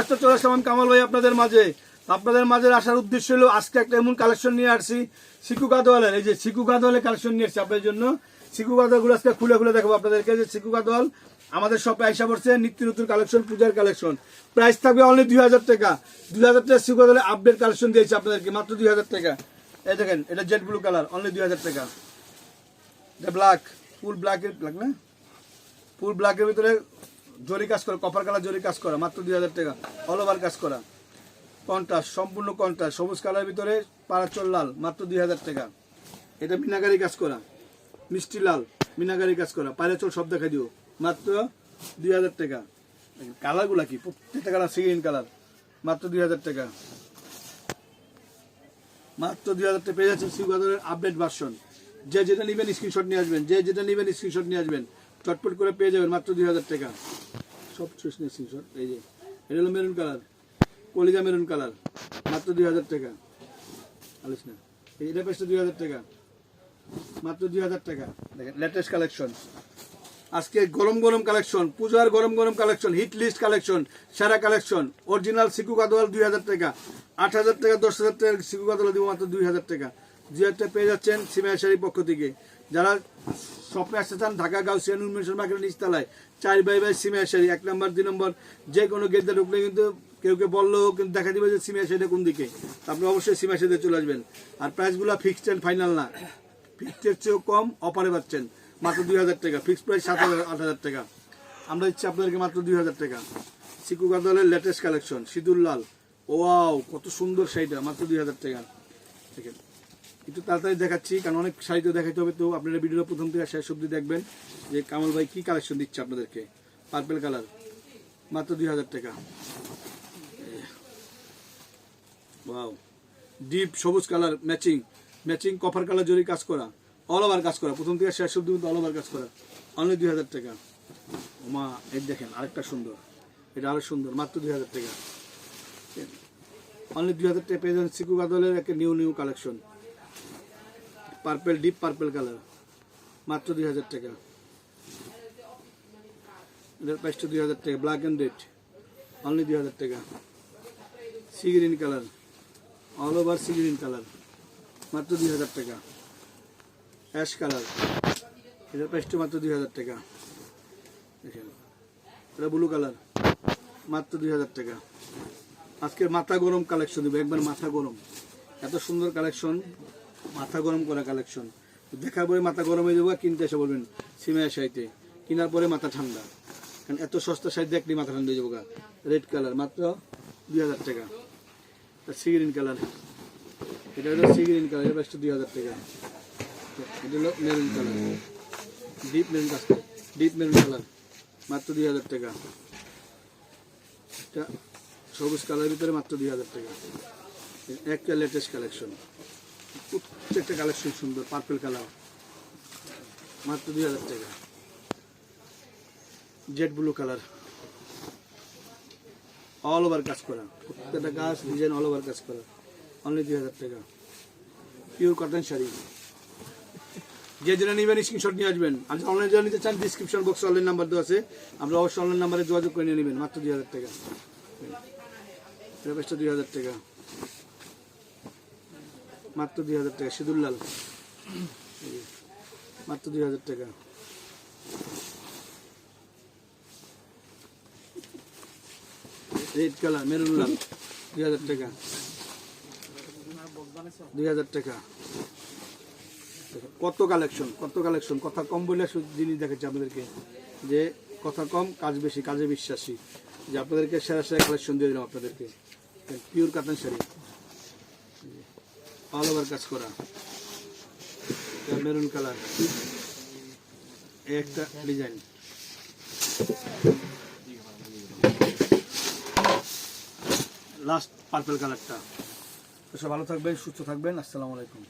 আসতে চলে আসলাম কামাল ভাই আপনাদের মাঝে। আপনাদের মাঝে আসার উদ্দেশ্য হলো, আজকে একটা এমন কালেকশন নিয়ে আসছি। সিকু গাদোয়ালের, এই যে সিকু গাদোয়ালের কালেকশন নিয়ে আসছি আপনাদের জন্য। সিকু গাদোয়ালগুলো আজকে খুলে খুলে দেখাবো আপনাদেরকে। যে সিকু গাদোয়াল, আমাদের সব আইসা পড়ছে, নিত্য নতুন কালেকশন পূজার কালেকশন প্রাইস থাকবে অনলি দুই হাজার টাকা। দুই হাজার টাকা সিকু গাদোয়ালের আপডেট কালেকশন দিয়েছি আপনাদেরকে, মাত্র দুই হাজার টাকা। এই দেখেন, এটা জেড ব্লু কালার অনলি দুই হাজার টাকা। এটা ব্ল্যাক ফুল ব্ল্যাকের ব্ল্যাক না? ফুল ব্ল্যাকের ভিতরে জরি কাজ করা কপার কালার জরি কাজ করা, মাত্র দুই হাজার টাকা। অল ওভার কাজ করা। কন্ট্রাস্ট, সম্পূর্ণ কন্ট্রাস্ট, সবুজ কালার ভিতরে পাড়াচল লাল, মাত্র দুই হাজার টাকা। এটা মিনাগারি কাজ করা, মিষ্টি লাল মিনাগারি কাজ করা পাড়াচল সব দেখা দিও মাত্র দুই হাজার টাকা। কালারগুলা কি? প্রত্যেকটা কালার সিগ্রিন কালার। মাত্র দুই হাজার টাকা। মাত্র দুই হাজার টাকা। পেয়ে সিউগাদরের আপডেট ভার্সন যে যেটা নেবেন স্ক্রিনশট নিয়ে আসবেন, যে যেটা নেবেন স্ক্রিনশট নিয়ে আসবেন। চটপট করে পেয়ে যাবেন মাত্র দুই হাজার টাকা। সব স্ক্রিনশট এই যে, এটা হলো মেরুন কালার কলিজা মেরুন কালার মাত্র দুই হাজার টাকা। আলিস না এটা পেয়েছে দুই হাজার টাকা। মাত্র দুই হাজার টাকা। দেখেন লেটেস্ট কালেকশন আজকে গরম গরম কালেকশন পূজার গরম গরম কালেকশন হিট লিস্ট কালেকশন সেরা কালেকশন অরিজিনাল সিকু গাদোয়াল দুই হাজার টাকা। আট হাজার টাকা, দশ হাজার টাকা সিকু গাদোয়াল দিব মাত্র দুই হাজার টাকা। দুই হাজার টাকা পেয়ে যাচ্ছেন সিমাইশারির পক্ষ থেকে। যারা স্বপ্নে আসতে চান ঢাকা গাউসিয়ান উন্মেষণ মার্কেট নিচতলায়। চার বাই বাই সিমাইশারি এক নম্বর, দুই নম্বর, যে কোনো গেটে ঢুকলে কিন্তু কেউ কেউ বলল, কিন্তু দেখা দিবে যে সিমাইশারিটা কোন দিকে। আপনি অবশ্যই সিমাইশারিতে চলে আসবেন। আর প্রাইসগুলো ফিক্সড অ্যান্ড ফাইনাল না। ফিক্সডের চেয়েও কম অফারে পাচ্ছেন। মাত্র দুই হাজার টাকা। ফিক্সড প্রাইস সাত হাজার, আট হাজার টাকা। আমরা দিচ্ছি আপনাদেরকে মাত্র দুই হাজার টাকা। সিকু গাদলের লেটেস্ট কালেকশন সিঁদুর লাল। ওয়াও কত সুন্দর শাড়িটা, মাত্র দুই হাজার টাকা। দেখেন। একটু তাড়াতাড়ি দেখাচ্ছি, কারণ অনেক শাড়িতে দেখাতে হবে। তো আপনারা ভিডিওটা প্রথম থেকে শেষ অব্দি দেখবেন যে কামাল ভাই কি কালেকশন দিচ্ছে আপনাদেরকে। পার্পেল কালার মাত্র দুই হাজার টাকা। ওয়াও ডিপ সবুজ colour matching matching copper colour zari কাজ করা। অল ওভার কাজ করা। প্রথম থেকে শেষ অব্দি অল ওভার কাজ করা। অনলি দুই হাজার টাকা। মা এই দেখেন, আরেকটা সুন্দর। এটা আরও সুন্দর, মাত্র দুই হাজার টাকা। অনলি দুই হাজার টাকা পেয়ে যাবেন সিকু একটা new new collection purple deep purple colour মাত্র দুই হাজার টাকা। এটার প্রাইসটা দুই হাজার টাকা ব্ল্যাক অ্যান্ড রেড অনলি দুই হাজার টাকা। Sea green colour all over sea green colour মাত্র দুই হাজার টাকা। অ্যাশ কালার এটার প্রাইসটা মাত্র দুই হাজার টাকা। দেখেন। এটা ব্লু কালার মাত্র দুই হাজার টাকা। আজকের মাথা গরম কালেকশন দেবো, একবার মাথা গরম। এত সুন্দর কালেকশন মাথা গরম করা কালেকশন দেখার পরে মাথা গরম হয়ে যাব, কিনতে এসে বলবেন সিমের সাইতে কেনার পরে মাথা ঠান্ডা। কারণ এত সস্তা সাইজ দেখলে মাথা ঠান্ডা হয়ে যাব রেড কালার মাত্র দুই হাজার টাকা। আর সি গ্রিন কালার এটা হলো সি গ্রিন কালার এটা দুই হাজার টাকা। এটা হলো maroon colour deep maroon deep maroon colour মাত্র দুই হাজার টাকা। এটা সবুজ কালারের ভিতরে মাত্র দুই হাজার টাকা। একটা লেটেস্ট কালেকশন প্রত্যেকটা কালেকশন সুন্দর পার্পেল কালার মাত্র দুই হাজার টাকা। Jade blue colour all over কাজ করা। প্রত্যেকটা গাছ ডিজাইন অল ওভার কাজ করা। অনলি দুই হাজার টাকা। Pure cotton sari. যে যেটা নেবেন স্ক্রিনশট নিয়ে আসবেন। আর অনলাইন যারা নিতে চান ডিসক্রিপশন বক্সে অনলাইন নাম্বার দেওয়া আছে। আমরা অবশ্যই অনলাইন নাম্বারে যোগাযোগ করে নিয়ে নেবেন। মাত্র দুই হাজার টাকা। দুই হাজার টাকা। মাত্র দুই হাজার টাকা সিদুল্লাল মাত্র দুই হাজার টাকা। রেড কালার মেরুন লাল দুই হাজার টাকা। দুই হাজার টাকা। কত কালেকশন কত কালেকশন কথা কম বলে জিনিস দেখাচ্ছি আপনাদেরকে। যে কথা কম, কাজ বেশি, কাজে বিশ্বাসী। যে আপনাদেরকে সেরা সেরা কালেকশন দিয়ে দিলাম আপনাদেরকে। পিওর কাতান শাড়ি। অল ওভার কাজ করা। মেরুন কালার একটা ডিজাইন লাস্ট পার্পল কালারটা সব ভালো থাকবেন, সুস্থ থাকবেন। আসসালামু আলাইকুম।